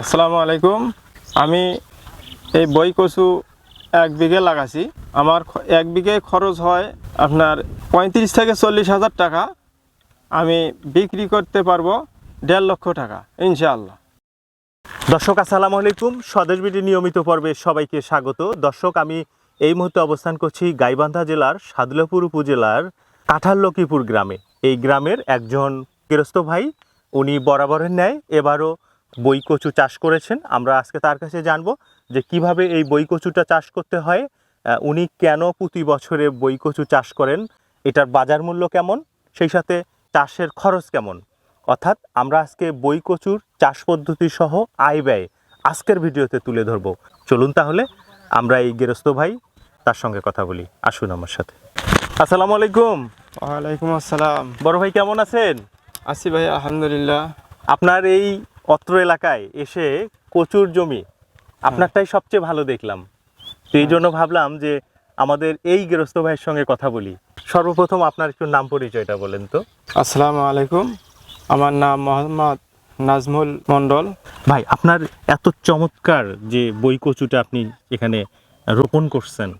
আসসালামু আলাইকুম। আমি এই বই কচু এক বিঘে লাগাছি। আমার এক বিঘে খরচ হয় আপনার পঁয়ত্রিশ থেকে চল্লিশ হাজার টাকা। আমি বিক্রি করতে পারব দেড় লক্ষ টাকা, ইনশাআল্লাহ। দর্শক, আসসালামু আলাইকুম। স্বদেশ বিডি নিয়মিত পর্বে সবাইকে স্বাগত। দর্শক, আমি এই মুহূর্তে অবস্থান করছি গাইবান্ধা জেলার সাদলাপুর উপজেলার কাঁঠাল লক্ষ্মীপুর গ্রামে। এই গ্রামের একজন গৃহস্থ ভাই, উনি বরাবরের ন্যায় এবারও বই কচু চাষ করেছেন। আমরা আজকে তার কাছে জানব যে কীভাবে এই বই কচুটা চাষ করতে হয় উনি কেন প্রতি বছরে বই কচু চাষ করেন এটার বাজার মূল্য কেমন সেই সাথে চাষের খরচ কেমন। অর্থাৎ আমরা আজকে বই কচুর চাষ পদ্ধতি সহ আয় ব্যয় আজকের ভিডিওতে তুলে ধরব। চলুন তাহলে আমরা এই গৃহস্থ ভাই তার সঙ্গে কথা বলি। আসুন আমার সাথে। আসসালামু আলাইকুম। ওয়ালাইকুম আসসালাম। বড় ভাই কেমন আছেন? আসি ভাই আলহামদুলিল্লাহ। আপনার এই অত্র এলাকায় এসে কচুর জমি আপনারটাই সবচেয়ে ভালো দেখলাম। তো এই জন্য ভাবলাম যে আমাদের এই গৃহস্থ ভাইয়ের সঙ্গে কথা বলি। সর্বপ্রথম আপনার একটু নাম পরিচয়টা বলেন তো। আসসালামু আলাইকুম। আমার নাম মোহাম্মদ নাজমুল মণ্ডল। ভাই আপনার এত চমৎকার যে বই কচুটা আপনি এখানে রোপণ করছেন।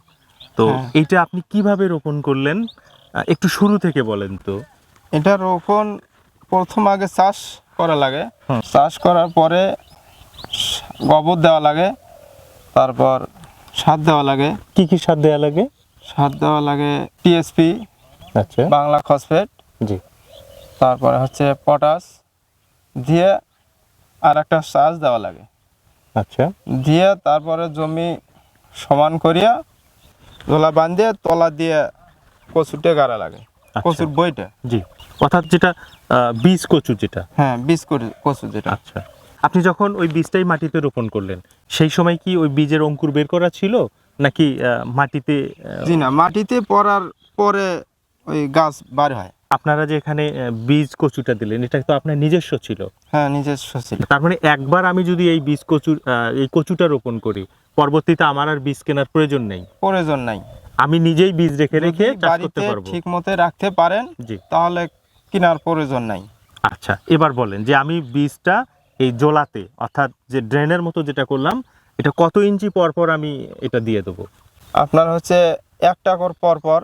তো হ্যাঁ। এইটা আপনি কীভাবে রোপণ করলেন? একটু শুরু থেকে বলেন তো। এটা রোপণ প্রথম আগে চাষ করা লাগে। চাষ করার পরে গোবর দেওয়া লাগে তারপর সার দেওয়া লাগে। কি কি সার দেওয়া লাগে? সার দেওয়া লাগে টিএসপি আচ্ছা। বাংলা ফসফেট। জি। তারপরে হচ্ছে পটাশ দিয়ে আর একটা সাজ দেওয়া লাগে। আচ্ছা। দিয়ে তারপরে জমি সমান করিয়া দোলা বান্ধিয়ে তলা দিয়ে কচুটে গাড়া লাগে। আচ্ছা। কচুর বইটা। জি। অর্থাৎ যেটা বীজ কচু যেটা। হ্যাঁ বীজ কচু যেটা। আচ্ছা। আপনি যখন ওই বীজটাই মাটিতে রোপণ করলেন সেই সময় কি ওই বীজের অঙ্কুর বের করা ছিল? নাকি মাটিতে জি না মাটিতে পড়ার পরে ওই গাছ বার হয়। আপনারা যে এখানে বীজ কচুটা দিলেন এটা তো আপনার নিজস্ব ছিল। হ্যাঁ নিজস্ব ছিল। তার মানে একবার আমি যদি এই বীজ কচুর আহ, এই কচুটা রোপণ করি পরবর্তীতে আমার আর বীজ কেনার প্রয়োজন নেই। প্রয়োজন নাই। আমি নিজেই বীজ রেখে রেখে চাষ করতে পারব। ঠিক মতো রাখতে পারেন জি। তাহলে কেনার প্রয়োজন নাই। আচ্ছা এবার বলেন যে আমি বীজটা এই জোলাতে অর্থাৎ যে ড্রেনের মতো যেটা করলাম এটা কত ইঞ্চি পর পর আমি এটা দিয়ে দেবো? আপনার হচ্ছে একটা কর পর পর।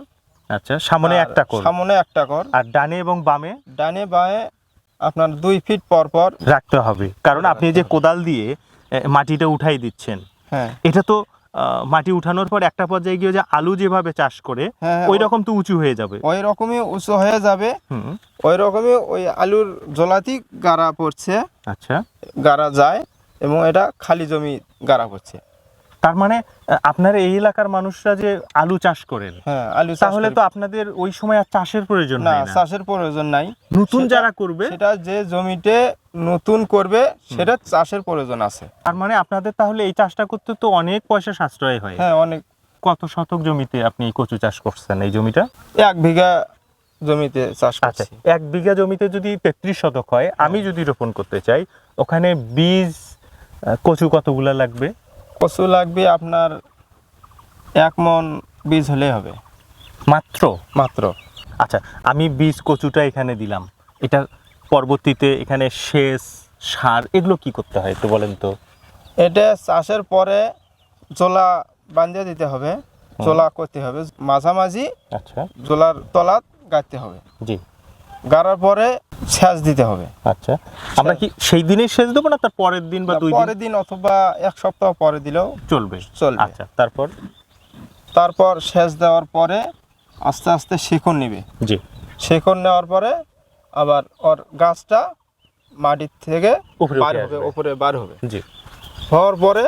আচ্ছা সামনে একটা কর। সামনে একটা কর। আর ডানে এবং বামে? ডানে বামে আপনার দুই ফিট পর পর। রাখতে হবে। কারণ আপনি যে কোদাল দিয়ে মাটিটা উঠাই দিচ্ছেন হ্যাঁ। এটা তো মাটি উঠানোর পর একটা পর্যায়ে গিয়ে যে আলু যেভাবে চাষ করে হ্যাঁ ওই রকম তো উঁচু হয়ে যাবে। ওই রকমই উঁচু হয়ে যাবে। ওই রকমই ওই আলুর জলাতি গাড়া পড়ছে। আচ্ছা। গাড়া যায় এবং এটা খালি জমি গাড়া পড়ছে। তার মানে আপনার এই এলাকার মানুষরা যে আলু চাষ করেন হ্যাঁ আলু তাহলে তো আপনাদের ওই সময় আর চাষের প্রয়োজন না চাষের প্রয়োজন নাই। নতুন যারা করবে সেটা যে জমিতে নতুন করবে সেটা চাষের প্রয়োজন আছে। তার মানে আপনাদের তাহলে এই চাষটা করতে তো অনেক পয়সা সাশ্রয় হয়। হ্যাঁ অনেক। কত শতক জমিতে আপনি কচু চাষ করছেন এই জমিটা? এক বিঘা জমিতে চাষ আচ্ছা এক বিঘা জমিতে যদি তেত্রিশ শতক হয় আমি যদি রোপণ করতে চাই ওখানে বীজ কচু কতগুলা লাগবে? কচু লাগবে আপনার এক মন বীজ হলে হবে। মাত্র? মাত্র। আচ্ছা আমি বীজ কচুটা এখানে দিলাম। এটা পরবর্তীতে এখানে সেচ সার এগুলো কি করতে হয় একটু বলেন তো? এটা চাষের পরে জোলা বাঁধিয়ে দিতে হবে। জোলা করতে হবে। মাঝামাঝি আচ্ছা। জোলার তলাত গাড়তে হবে। জি। গাড়ার পরে সেচ দিতে হবে। আচ্ছা আমরা কি সেই দিনেই সেচ দেবো না তার পরের দিন বা দুই দিন? পরের দিন অথবা এক সপ্তাহ পরে দিলেও চলবে। চলবে। আচ্ছা তারপর? তারপর সেচ দেওয়ার পরে আস্তে আস্তে শিকড় নিবে। জি। শিকড় নেওয়ার পরে আবার ওর গাছটা মাটির থেকে উপরে বার হবে উপরে বার হবে। জি। হওয়ার পরে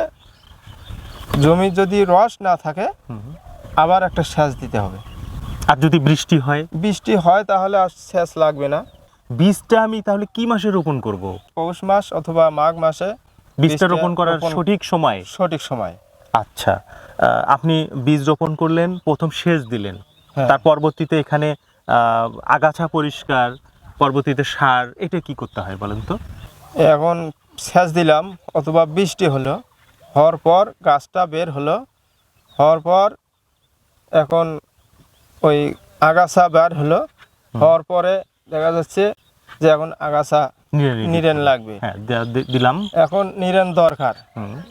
জমি যদি রস না থাকে আবার একটা সেচ দিতে হবে। আর যদি বৃষ্টি হয়? বৃষ্টি হয় তাহলে আর সেচ লাগবে না। বীজটা আমি তাহলে কি মাসে রোপণ করব? পৌষ মাস অথবা মাঘ মাসে বীজটা রোপণ করার সঠিক সময়? সঠিক সময়। আচ্ছা আপনি বীজ রোপণ করলেন প্রথম সেচ দিলেন। হ্যাঁ। তার পরবর্তীতে এখানে আগাছা পরিষ্কার পরবর্তীতে সার এটা কি করতে হয় বলেন তো? এখন সেচ দিলাম অথবা বৃষ্টি হলো হওয়ার পর গাছটা বের হলো হওয়ার পর এখন ওই আগাছা বের হলো হওয়ার পরে দেখা যাচ্ছে যে এখন আগাছা নিরেন লাগবে। হ্যাঁ দিলাম। এখন নিরেন দরকার।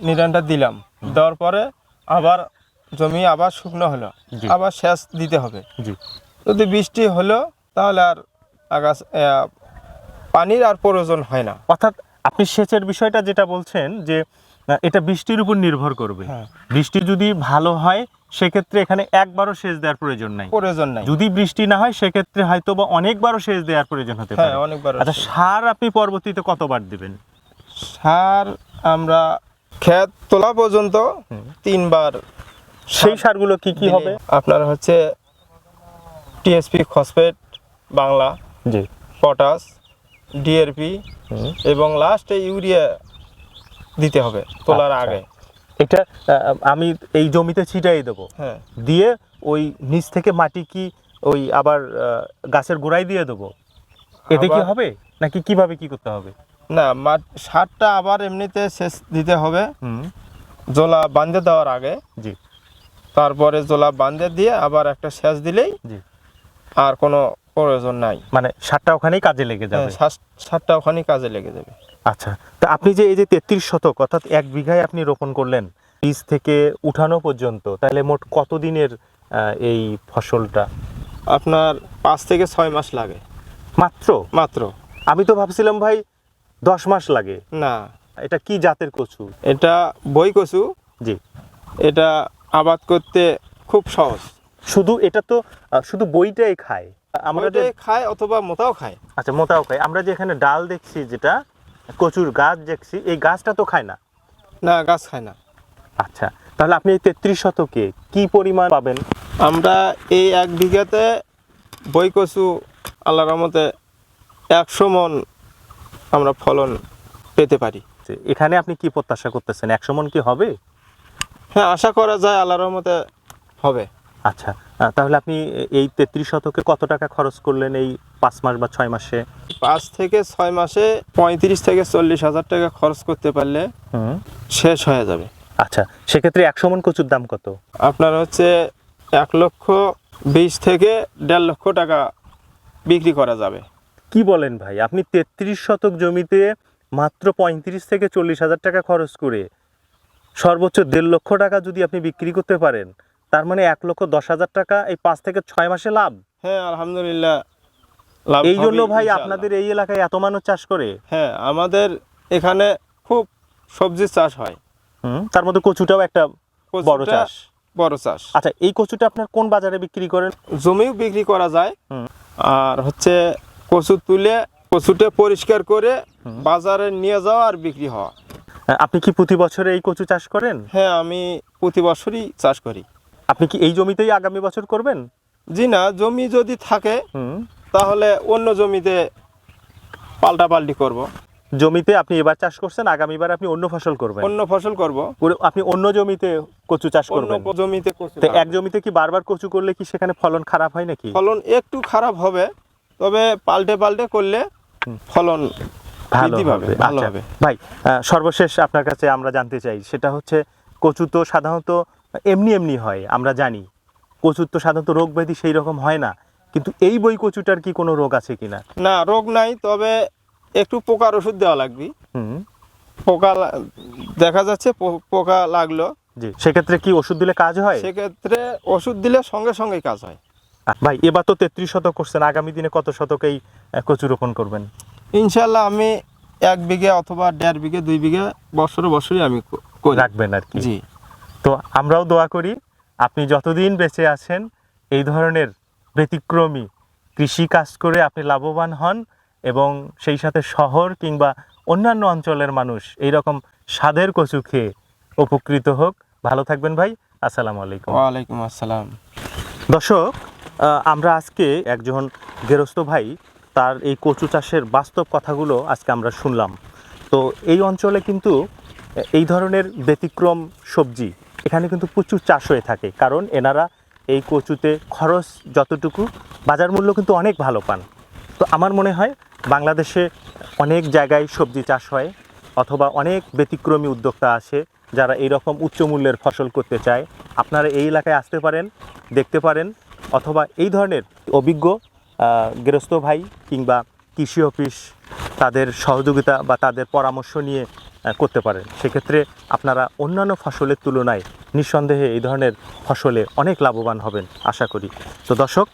নিরেনটা দিলাম। দেওয়ার পরে আবার জমি আবার শুকনো হলো। আবার সেচ দিতে হবে। যদি বৃষ্টি হলো তাহলে আর আগাছ আহ, পানির আর প্রয়োজন হয় না। অর্থাৎ আপনি সেচের বিষয়টা যেটা বলছেন যে এটা বৃষ্টির উপর নির্ভর করবে। হ্যাঁ। বৃষ্টি যদি ভালো হয় সেক্ষেত্রে এখানে একবারও সেচ দেওয়ার প্রয়োজন নাই। প্রয়োজন নাই। যদি বৃষ্টি না হয় সেক্ষেত্রে হয়তো বা অনেকবারও সেচ দেওয়ার প্রয়োজন হতে হ্যাঁ পারে। অনেকবার আচ্ছা সার আপনি পরবর্তীতে কতবার দিবেন? সার আমরা ক্ষেত তোলা পর্যন্ত তিনবার সেই সারগুলো কি কি হবে? আপনার হচ্ছে টিএসপি ফসফেট বাংলা জি। পটাশ ডিএরপি এবং লাস্টে ইউরিয়া দিতে হবে তোলার আচ্ছা। আগে। এটা আমি এই জমিতে ছিটাই দেবো। হ্যাঁ। দিয়ে ওই নিচ থেকে মাটি কি ওই আবার গাছের গোড়ায় দিয়ে দেবো? এতে কি হবে? নাকি কীভাবে কি করতে হবে? না সারটা আবার এমনিতে শেষ দিতে হবে। হুম। জোলা বাঁধে দেওয়ার আগে। জি। তারপরে জোলা বাঁধে দিয়ে আবার একটা সেচ দিলেই জি। আর কোনো প্রয়োজন নাই। মানে সারটা ওখানেই কাজে লেগে যাবে? হ্যাঁ, সার- সারটা ওখানেই কাজে লেগে যাবে। আচ্ছা তা আপনি যে এই যে তেত্রিশ শতক অর্থাৎ এক বিঘায় আপনি রোপণ করলেন বীজ থেকে উঠানো পর্যন্ত তাহলে মোট কতদিনের এই ফসলটা? আপনার পাঁচ থেকে ছয় মাস লাগে। মাত্র? মাত্র। আমি তো ভাবছিলাম ভাই দশ মাস লাগে। না। এটা কি জাতের কচু? এটা বই কচু। জি। এটা আবাদ করতে খুব সহজ। শুধু এটা তো শুধু বইটাই খায়? আমরা যে খায় অথবা মোটাও খায়। আচ্ছা মোটাও খায়। আমরা যে এখানে ডাল দেখছি যেটা কচুর গাছ দেখছি এই গাছটা তো খায় না? না গাছ খায় না। আচ্ছা তাহলে আপনি এই তেত্রিশ শতকে কি পরিমাণ পাবেন? আমরা এই এক বিঘাতে বই কচু আল্লাহ রহমতে একশো মন আমরা ফলন পেতে পারি। যে এখানে আপনি কি প্রত্যাশা করতেছেন? একশো মন কি হবে? হ্যাঁ আশা করা যায় আল্লাহ রহমতে হবে। আচ্ছা তাহলে আপনি এই তেত্রিশ শতকে কত টাকা খরচ করলেন এই পাঁচ মাস বা ছয় মাসে? পাঁচ থেকে ছয় মাসে পঁয়ত্রিশ থেকে চল্লিশ হাজার টাকা খরচ করতে পারলে হুম। শেষ হয়ে যাবে। আচ্ছা সেক্ষেত্রে একশো মন কচুর দাম কত? আপনার হচ্ছে এক লক্ষ বিশ থেকে দেড় লক্ষ টাকা বিক্রি করা যাবে। কি বলেন ভাই? আপনি তেত্রিশ শতক জমিতে মাত্র পঁয়ত্রিশ থেকে চল্লিশ হাজার টাকা খরচ করে সর্বোচ্চ দেড় লক্ষ টাকা যদি আপনি বিক্রি করতে পারেন তার মানে এক লক্ষ দশ হাজার টাকা এই পাঁচ থেকে ছয় মাসে লাভ? হ্যাঁ আলহামদুলিল্লাহ। লাভ এই জন্য ভাই আপনাদের এই এলাকায় এত মানুষ চাষ করে? হ্যাঁ আমাদের এখানে খুব সবজির চাষ হয়। হুম তার মধ্যে কচুটাও একটা বড় চাষ। বড় চাষ। আচ্ছা এই কচুটা আপনার কোন বাজারে বিক্রি করেন? জমিও বিক্রি করা যায়। হুম। আর হচ্ছে কচু তুলে কচুটা পরিষ্কার করে বাজারে নিয়ে যাওয়া আর বিক্রি হওয়া। আপনি কি প্রতি বছরে এই কচু চাষ করেন? হ্যাঁ আমি প্রতি বছরই চাষ করি। আপনি কি এই জমিতেই আগামী বছর করবেন? জি না জমি যদি থাকে তাহলে অন্য জমিতে পাল্টাপাল্টি করব। জমিতে আপনি এবার চাষ করছেন আগামীবার আপনি অন্য ফসল করবেন। অন্য ফসল করব। আপনি অন্য জমিতে কচু চাষ অন্য করবেন। জমিতে কচু তো এক জমিতে কি বারবার কচু করলে কি সেখানে ফলন খারাপ হয় নাকি? ফলন একটু খারাপ হবে তবে পাল্টে পাল্টে করলে ফলন ভালো হবে ভালো আচ্ছা। হবে। ভাই সর্বশেষ আপনার কাছে আমরা জানতে চাই সেটা হচ্ছে কচু তো সাধারণত এমনি এমনি হয় আমরা জানি। কচুর তো সাধারণত রোগ ব্যাধি সেই রকম হয় না কিন্তু এই বই কচুটার কি কোনো রোগ আছে কিনা? না রোগ নাই তবে একটু পোকার ওষুধ দেওয়া লাগবে। হুম। পোকা দেখা যাচ্ছে পোকা লাগল। জি সেক্ষেত্রে কি ওষুধ দিলে কাজ হয়? সেক্ষেত্রে ওষুধ দিলে সঙ্গে সঙ্গে কাজ হয়। ভাই এবার তো তেত্রিশ শতক করছেন আগামী দিনে কত শতকেই কচু রোপণ করবেন? ইনশাল্লাহ আমি এক বিঘে অথবা দেড় বিঘে দুই বিঘে বছরে বছরই আমি রাখবেন আর কি। জি। তো আমরাও দোয়া করি আপনি যতদিন বেঁচে আছেন এই ধরনের ব্যতিক্রমী কৃষি কাজ করে আপনি লাভবান হন এবং সেই সাথে শহর কিংবা অন্যান্য অঞ্চলের মানুষ এই রকম স্বাদের কচু খেয়ে উপকৃত হোক। ভালো থাকবেন ভাই আসসালামু আলাইকুম। ওয়ালাইকুম আসসালাম। দর্শক আমরা আজকে একজন গেরস্ত ভাই তার এই কচু চাষের বাস্তব কথাগুলো আজকে আমরা শুনলাম। তো এই অঞ্চলে কিন্তু এই ধরনের ব্যতিক্রম সবজি এখানে কিন্তু প্রচুর চাষ হয়ে থাকে, কারণ এনারা এই কচুতে খরচ যতটুকু, বাজার মূল্য কিন্তু অনেক ভালো পান। তো আমার মনে হয় বাংলাদেশে অনেক জায়গায় সবজি চাষ হয়, অথবা অনেক ব্যতিক্রমী উদ্যোক্তা আছে যারা এই রকম উচ্চ মূল্যের ফসল করতে চায়। আপনারা এই এলাকায় আসতে পারেন, দেখতে পারেন, অথবা এই ধরনের অভিজ্ঞ গৃহস্থ ভাই কিংবা কৃষি অফিস, তাদের সহযোগিতা বা তাদের পরামর্শ নিয়ে করতে পারেন। সেক্ষেত্রে আপনারা অন্যান্য ফসলের তুলনায় নিঃসন্দেহে এই ধরনের ফসলে অনেক লাভবান হবেন, আশা করি। তো দর্শক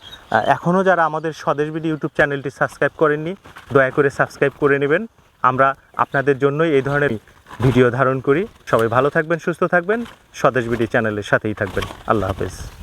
এখনও যারা আমাদের স্বদেশ বিডি ইউটিউব চ্যানেলটি সাবস্ক্রাইব করেননি, দয়া করে সাবস্ক্রাইব করে নেবেন। আমরা আপনাদের জন্যই এই ধরনের ভিডিও ধারণ করি। সবাই ভালো থাকবেন, সুস্থ থাকবেন। স্বদেশ বিডি চ্যানেলের সাথেই থাকবেন। আল্লাহ হাফেজ।